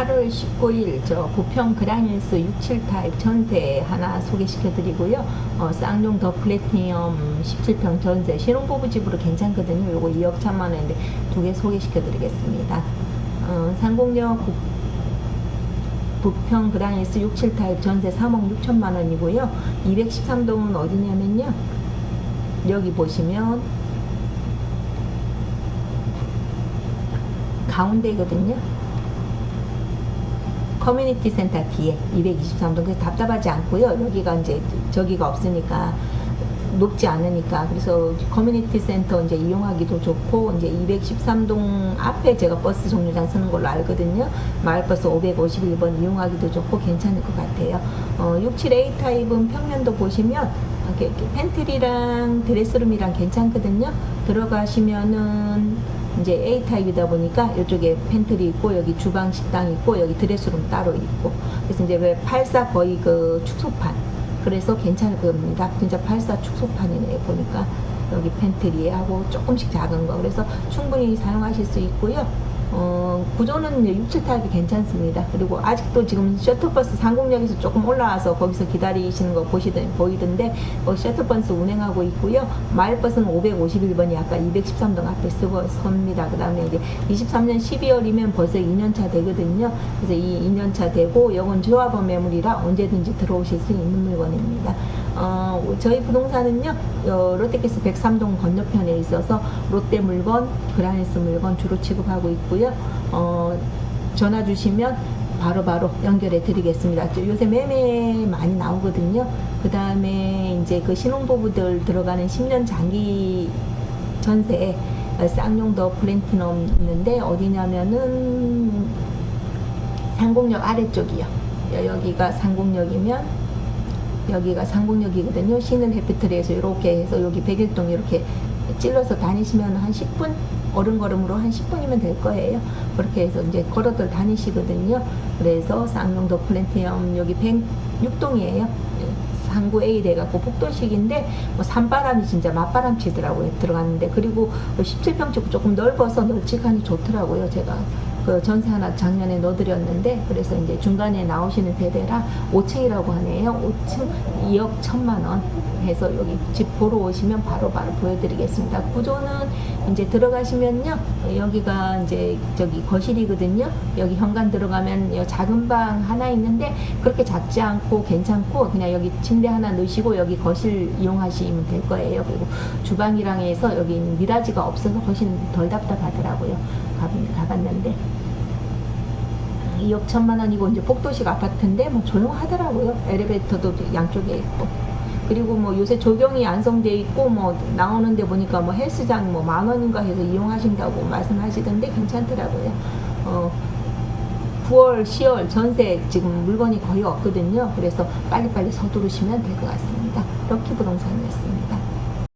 8월 19일 저 부평 그라닐스 67 타입 전세 하나 소개시켜 드리고요. 어, 쌍용 더 플래티넘 17평 전세 신혼부부 집으로 괜찮거든요. 요거 2억 1천만 원인데 두 개 소개시켜 드리겠습니다. 어, 상공역 부, 부평 그라닐스 67 타입 전세 3억 6천만 원이고요. 213동은 어디냐면요. 여기 보시면 가운데거든요. 커뮤니티 센터 뒤에 223동 그래서 답답하지 않고요. 여기가 이제 저기가 없으니까 높지 않으니까 그래서 커뮤니티 센터 이제 이용하기도 좋고 이제 213동 앞에 제가 버스 정류장 쓰는 걸로 알거든요. 마을버스 551번 이용하기도 좋고 괜찮을 것 같아요. 어, 67A 타입은 평면도 보시면 이렇게, 이렇게 팬트리랑 드레스룸이랑 괜찮거든요. 들어가시면은 이제 A 타입이다 보니까 이쪽에 팬트리 있고 여기 주방 식당 있고 여기 드레스룸 따로 있고 그래서 이제 왜 84 거의 그 축소판 그래서 괜찮을 겁니다. 진짜 84 축소판이네 보니까 여기 팬트리에 하고 조금씩 작은 거 그래서 충분히 사용하실 수 있고요. 어, 구조는 6, 7타입이 괜찮습니다. 그리고 아직도 지금 셔틀버스 상공역에서 조금 올라와서 거기서 기다리시는 거 보시던, 보이던데 어, 셔틀버스 운행하고 있고요. 마을버스는 551번이 아까 213동 앞에 쓰고 섭니다. 그 다음에 이제 23년 12월이면 벌써 2년차 되거든요. 그래서 이 2년차 되고 이건 조합원 매물이라 언제든지 들어오실 수 있는 물건입니다. 어, 저희 부동산은요, 어, 롯데캐스 103동 건너편에 있어서 롯데 물건, 그라니스 물건 주로 취급하고 있고요. 어, 전화 주시면 바로 바로 연결해 드리겠습니다. 저 요새 매매 많이 나오거든요. 그 다음에 이제 그 신혼부부들 들어가는 10년 장기 전세 어, 쌍용 더 플랜티넘 있는데 어디냐면은 상공역 아래쪽이요. 여- 여기가 상공역이면 여기가 상공역이거든요. 신은 해피트리에서 이렇게 해서 여기 백일동 이렇게 찔러서 다니시면 한 10분 어른걸음으로 한 10분이면 될 거예요. 그렇게 해서 이제 걸어들 다니시거든요. 그래서 쌍용도 플랜티엄 여기 106동이에요. 상구 A 돼갖고 복도식인데 뭐 산바람이 진짜 맞바람 치더라고요 들어갔는데 그리고 17평집 조금 넓어서 널찍하니 좋더라고요 제가 그 전세 하나 작년에 넣어드렸는데 그래서 이제 중간에 나오시는 세대라 5층이라고 하네요. 5층 2억 1천만 원 해서 여기 집 보러 오시면 바로 바로 보여드리겠습니다. 구조는 이제 들어가시면요. 여기가 이제 저기 거실이거든요. 여기 현관 들어가면 요 작은 방 하나 있는데 그렇게 작지 않고 괜찮고 그냥 여기 침대 하나 넣으시고 여기 거실 이용하시면 될 거예요. 그리고 주방이랑 해서 여기 미라지가 없어서 훨씬 덜 답답하더라고요. 가봤- 가봤는데 2억 천만 원이고 이제 복도식 아파트인데 뭐 조용하더라고요 엘리베이터도 양쪽에 있고 그리고 뭐 요새 조경이 안성돼 있고 뭐 나오는데 보니까 뭐 헬스장 뭐 만 원인가 해서 이용하신다고 말씀하시던데 괜찮더라고요. 어 9월, 10월 전세 지금 물건이 거의 없거든요. 그래서 빨리빨리 서두르시면 될 것 같습니다. 럭키 부동산이었습니다.